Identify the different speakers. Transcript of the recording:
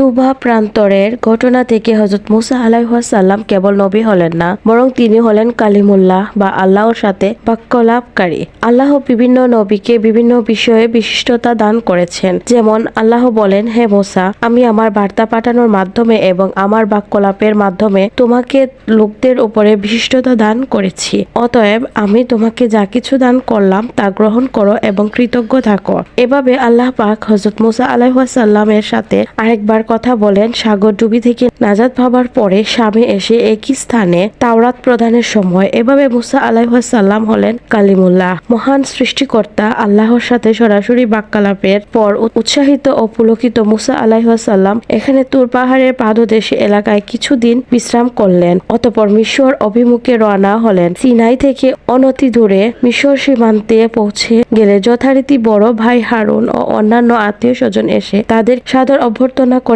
Speaker 1: তুবা প্রান্তরের ঘটনা থেকে হজরত মুসা আলাইহাসাল্লাম কেবল নবী হলেন না, বরং তিনি হলেন কালিমুল্লাহ বা আল্লাহর সাথে বাক্যলাভকারী আল্লাহ বিভিন্ন নবীকে বিভিন্ন বিষয়ে বিশিষ্টতা দান করেছেন। যেমন আল্লাহ বলেন, হে মোসা, আমি আমার বার্তা পাঠানোর মাধ্যমে এবং আমার বাক্যলাপের মাধ্যমে তোমাকে লোকদের উপরে বিশিষ্টতা দান করেছি। অতএব আমি তোমাকে যা কিছু দান করলাম তা গ্রহণ করো এবং কৃতজ্ঞ থাকো। এভাবে আল্লাহ পাক হজরত মুসা আলাইহাসাল্লামের সাথে আরেকবার কথা বলেন সাগর ডুবি থেকে নাজাদ ভাবার পরে স্বামী এসে একই স্থানে তাওরাত প্রদানের সময় এভাবে মুসা আলাইহাসাল্লাম হলেন কালিমুল্লাহ। মহান সৃষ্টিকর্তা, আল্লাহর সাথে সরাসরি বাক্যালাপের পর উৎসাহিত ও পুলকিত মুসা আলাইহাসাল্লাম এখানে তুর পাহাড়ের পাদদেশে এলাকায় কিছুদিন বিশ্রাম করলেন। অতপর মিশর অভিমুখে রওনা হলেন। সিনাই থেকে অনতি দূরে মিশর সীমান্তে পৌঁছে গেলে যথারীতি বড় ভাই হারুন ও অন্যান্য আত্মীয় স্বজন এসে তাদের সাদর অভ্যর্থনা করে